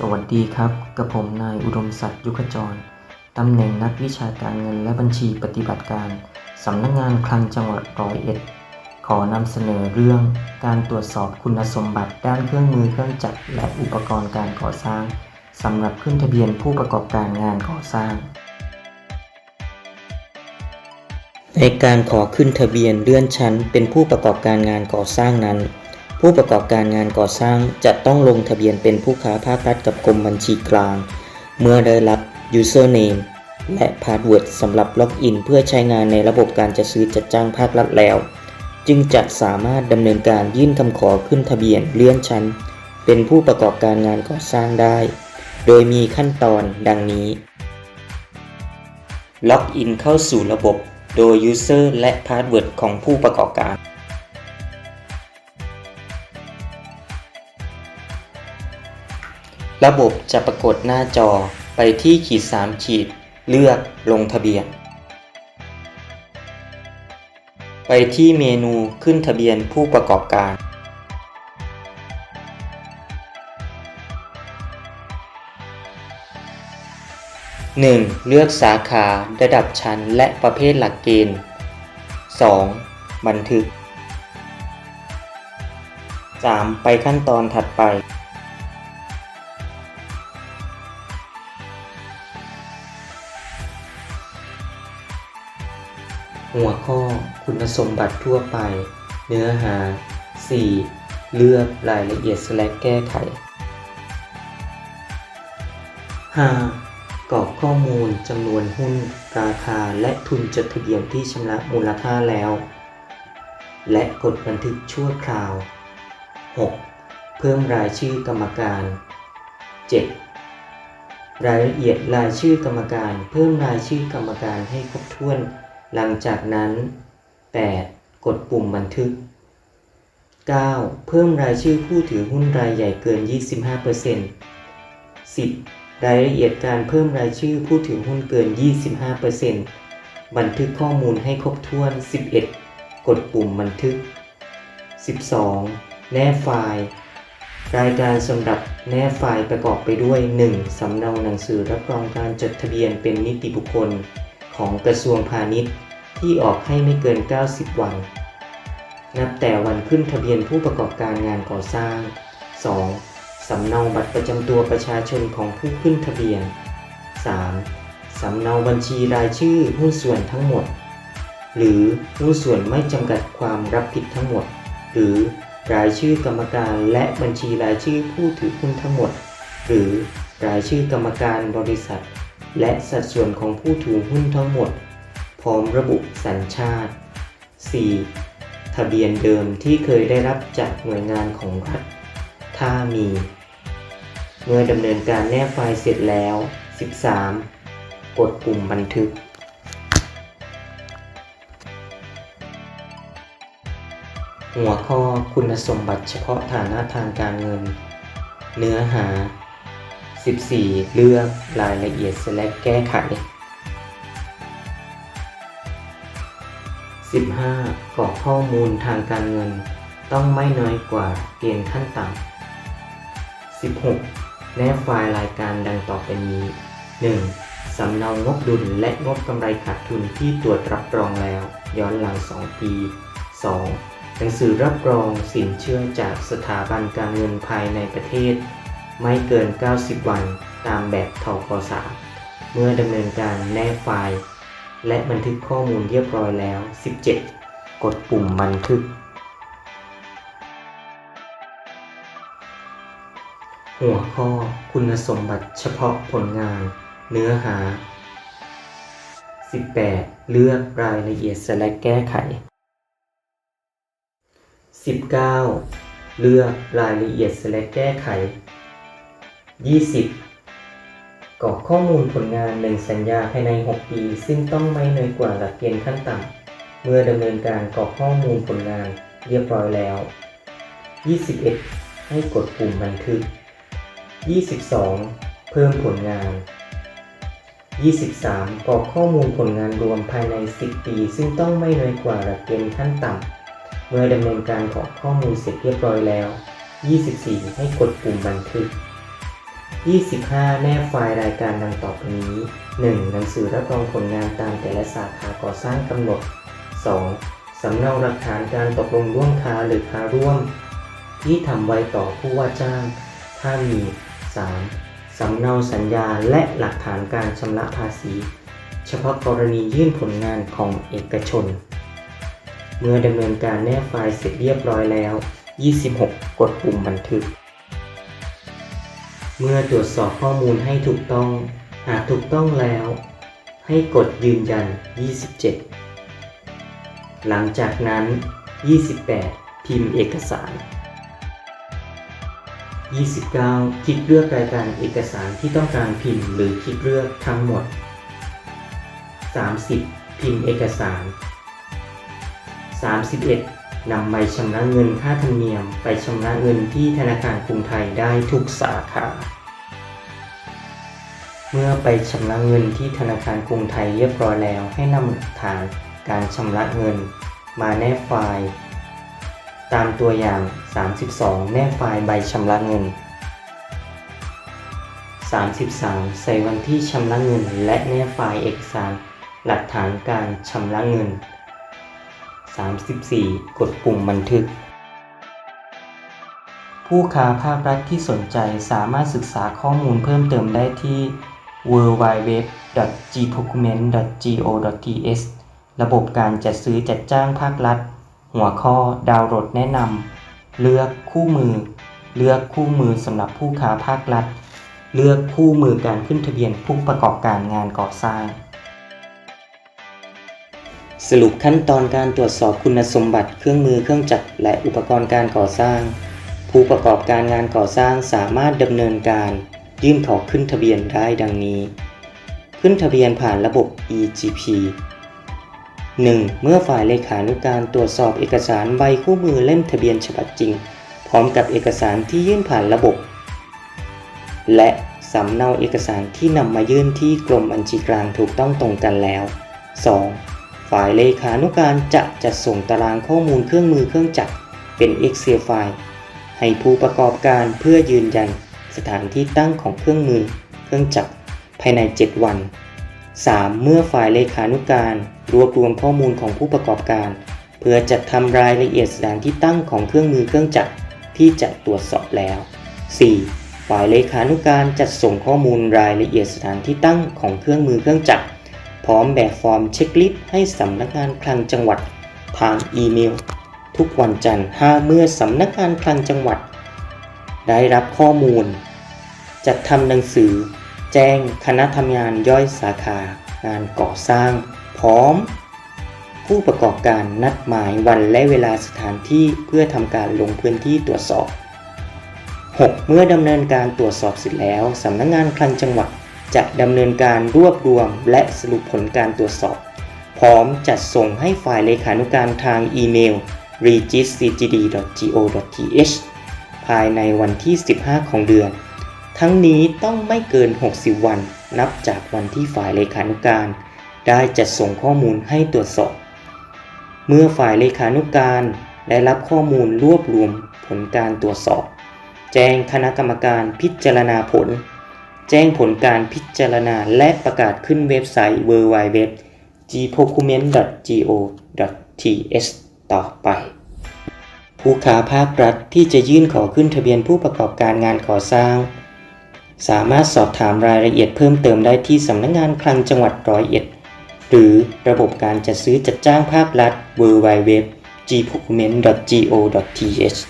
สวัสดีครับ กับผมนายอุดมศักดิ์ยุคจร ตำแหน่งนักวิชาการเงินและบัญชีปฏิบัติการ สำนักงงานคลังจังหวัดร้อยเอ็ด ขอนำเสนอเรื่องการตรวจสอบคุณสมบัติด้านเครื่องมือเครื่องจักรและอุปกรณ์การก่อสร้าง สำหรับขึ้นทะเบียนผู้ประกอบการงานก่อสร้าง ในการขอขึ้นทะเบียนเลื่อนชั้นเป็นผู้ประกอบการงานก่อสร้างนั้น ผู้ประกอบการงานก่อสร้างจะต้องลงทะเบียนเป็นผู้ค้าภาครัฐกับกรมบัญชีกลาง เมื่อได้รับ username และ password สำหรับล็อกอินเพื่อใช้งานในระบบการจัดซื้อจัดจ้างภาครัฐแล้ว จึงจะสามารถดำเนินการยื่นคำขอขึ้นทะเบียนเลื่อนชั้น เป็นผู้ประกอบการงานก่อสร้างได้ โดยมีขั้นตอนดังนี้ ล็อกอินเข้าสู่ระบบโดย User และ Password ของผู้ประกอบการ ระบบจะปรากฏหน้าจอไปที่ขีด 3 ขีด เลือกลงทะเบียน ไปที่เมนูขึ้นทะเบียนผู้ประกอบการ 1. เลือกสาขาระดับชั้นและประเภทหลักเกณฑ์ 2. บันทึก 3. ไปขั้นตอนถัดไป หัวข้อคุณสมบัติทั่วไป เนื้อหา 4. เลือกรายละเอียดและแก้ไข 5. กรอกข้อมูลจำนวนหุ้น ราคาและทุนจดทะเบียนที่ชำระมูลค่าแล้ว และกดบันทึกชั่วคราว 6. เพิ่มรายชื่อกรรมการ 7. รายละเอียดรายชื่อกรรมการ เพิ่มรายชื่อกรรมการให้ครบถ้วน หลังจากนั้น 8. กดปุ่มบันทึก 9. เพิ่มรายชื่อผู้ถือหุ้นรายใหญ่เกิน 25% 10. รายละเอียดการเพิ่มรายชื่อผู้ถือหุ้นเกิน 25%บันทึกข้อมูลให้ครบถ้วน 11. กดปุ่มบันทึก 12. แนบไฟล์ รายการสำหรับแนบไฟล์ประกอบไปด้วย 1. สำเนาหนังสือรับรองการจดทะเบียนเป็นนิติบุคคล ของกระทรวงพาณิชย์ ที่ออกให้ไม่เกิน 90 วัน นับแต่วันขึ้นทะเบียนผู้ประกอบการงานก่อสร้าง 2. สำเนาบัตรประจำตัวประชาชนของผู้ขึ้นทะเบียน 3. สำเนาบัญชีรายชื่อหุ้นส่วนทั้งหมด หรือหุ้นส่วนไม่จำกัดความรับผิดทั้งหมด หรือรายชื่อกรรมการและบัญชีรายชื่อผู้ถือหุ้นทั้งหมด หรือรายชื่อกรรมการบริษัท และสัดส่วนของผู้ถือหุ้นทั้งหมด พร้อมระบุสัญชาติ 4. ทะเบียนเดิมที่เคยได้รับจากหน่วยงานของรัฐ ถ้ามี เมื่อดำเนินการแนบไฟล์เสร็จแล้ว 13. กดปุ่มบันทึกหัวข้อคุณสมบัติเฉพาะฐานะทางการเงิน เนื้อหา 14. เลือกรายละเอียดและแก้ไข 15. กรอกข้อมูลทางการเงิน ต้องไม่น้อยกว่าเกณฑ์ขั้นต่ำ 16. แนบไฟล์รายการดังต่อไปนี้ 1. สำเนางบดุลและงบกำไรขาดทุนที่ตรวจรับรองแล้ว ย้อนหลัง 2 ปี 2. หนังสือรับรองสินเชื่อจากสถาบันการเงินภายในประเทศ ไม่เกิน 90 วันตามแบบทกสเมื่อดำเนินการแนบไฟล์ และบันทึกข้อมูลเรียบร้อยแล้ว 17. กดปุ่มบันทึก หัวข้อคุณสมบัติเฉพาะผลงาน เนื้อหา 18. เลือกรายละเอียดและแก้ไข 19. เลือกรายละเอียดและแก้ไข 20. กรอกข้อมูลผลงานหนึ่งสัญญาภายใน 6 ปี ซึ่งต้องไม่น้อยกว่าหลักเกณฑ์ขั้นต่ำเมื่อดำเนินการกรอกข้อมูลผลงานเรียบร้อยแล้ว 21. ให้กดปุ่มบันทึก 22. เพิ่มผลงาน 23. กรอกข้อมูลผลงานรวมภายใน 10 ปี ซึ่งต้องไม่น้อยกว่าหลักเกณฑ์ขั้นต่ำเมื่อดำเนินการกรอกข้อมูลเสร็จเรียบร้อยแล้ว 24. ให้กดปุ่มบันทึก 25 แนบไฟล์รายการดังต่อไปนี้ 1. หนังสือรับรองผลงานตามแต่ละสาขาก่อสร้างกำหนด 2. สำเนาหลักฐานการตกลงร่วมค้าหรือค้าร่วม ที่ทำไว้ต่อผู้ว่าจ้าง ถ้ามี 3. สำเนาสัญญาและหลักฐานการชำระภาษี เฉพาะกรณียื่นผลงานของเอกชน เมื่อดำเนินการแนบไฟล์เสร็จเรียบร้อยแล้ว 26 กดปุ่มบันทึก เมื่อตรวจสอบข้อมูลให้ถูกต้องหากถูกต้องแล้ว ให้กดยืนยัน 27 หลังจากนั้น 28 พิมพ์เอกสาร 29 คลิกเลือกรายการเอกสารที่ต้องการพิมพ์หรือคลิกเลือกทั้งหมด 30 พิมพ์เอกสาร 31 นำใบชำระเงินค่าธรรมเนียม ไปชำระเงินที่ธนาคารกรุงไทยได้ทุกสาขา เมื่อไปชำระเงินที่ธนาคารกรุงไทยเรียบร้อยแล้วให้นำหลักฐานการชำระเงิน มาแนบไฟล์ ตามตัวอย่าง 32 แนบไฟล์ใบชำระเงิน 33 ใส่วันที่ชำระเงิน และแนบไฟล์เอกสาร หลักฐานการชำระเงิน 34 กดปุ่มบันทึก ผู้ค้าภาครัฐที่สนใจสามารถศึกษาข้อมูลเพิ่มเติมได้ที่ www.gprocument.go.th ระบบการจัดซื้อจัดจ้างภาครัฐ หัวข้อดาวน์โหลดแนะนำ เลือกคู่มือ เลือกคู่มือสำหรับผู้ค้าภาครัฐ เลือกคู่มือการขึ้นทะเบียนผู้ประกอบการงานก่อสร้าง สรุปขั้นตอนการตรวจสอบคุณสมบัติเครื่องมือเครื่องจักรและอุปกรณ์การก่อสร้าง ผู้ประกอบการงานก่อสร้างสามารถดำเนินการ ยื่นขอขึ้นทะเบียนได้ดังนี้ ขึ้นทะเบียนผ่านระบบ EGP 1. เมื่อฝ่ายเลขานุการตรวจสอบเอกสารใบคู่มือเล่มทะเบียนฉบับจริง พร้อมกับเอกสารที่ยื่นผ่านระบบ และสำเนาเอกสารที่นำมายื่นที่กรมบัญชีกลางถูกต้องตรงกันแล้ว 2. ฝ่ายเลขานุการจะจัดส่งตารางข้อมูลเครื่องมือเครื่องจักรเป็น Excel ไฟล์ให้ผู้ประกอบการเพื่อยืนยันสถานที่ตั้งของเครื่องมือเครื่องจักรภายใน 7 วัน 3. เมื่อฝ่ายเลขานุการรวบรวมข้อมูลของผู้ประกอบการ เพื่อจัดทำรายละเอียดสถานที่ตั้งของเครื่องมือเครื่องจักรที่จะตรวจสอบแล้ว 4. ฝ่ายเลขานุการจัดส่งข้อมูลรายละเอียดสถานที่ตั้งของเครื่องมือเครื่องจักร พร้อมแบบฟอร์มเช็คลิสต์ให้สำนักงานคลังจังหวัด ทางอีเมล ทุกวันจันทร์ห้าเมื่อสำนักงานคลังจังหวัด ได้รับข้อมูล จัดทำหนังสือ แจ้งคณะทำงานย่อยสาขางานก่อสร้าง พร้อม ผู้ประกอบการนัดหมายวันและเวลาสถานที่เพื่อทำการลงพื้นที่ตรวจสอบ 6. เมื่อดำเนินการตรวจสอบเสร็จแล้วสำนักงานคลังจังหวัด จะดำเนินการรวบรวมและสรุปผลการตรวจสอบ พร้อมจัดส่งให้ฝ่ายเลขานุการทางอีเมล regis.cgd.go.th ภายในวันที่ 15 ของเดือน ทั้งนี้ต้องไม่เกิน 60 วันนับจากวันที่ฝ่ายเลขานุการ ได้จัดส่งข้อมูลให้ตรวจสอบ เมื่อฝ่ายเลขานุการได้รับข้อมูลรวบรวมผลการตรวจสอบ แจ้งคณะกรรมการพิจารณาผล แจ้งผลการพิจารณาและประกาศขึ้นเว็บไซต์ www.gpocument.go.th ต่อไป ผู้ค้าภาครัฐที่จะยื่นขอขึ้นทะเบียนผู้ประกอบการงานก่อสร้าง สามารถสอบถามรายละเอียดเพิ่มเติมได้ที่สำนักงานคลังจังหวัดร้อยเอ็ด หรือระบบการจัดซื้อจัดจ้างภาครัฐ www.gpocument.go.th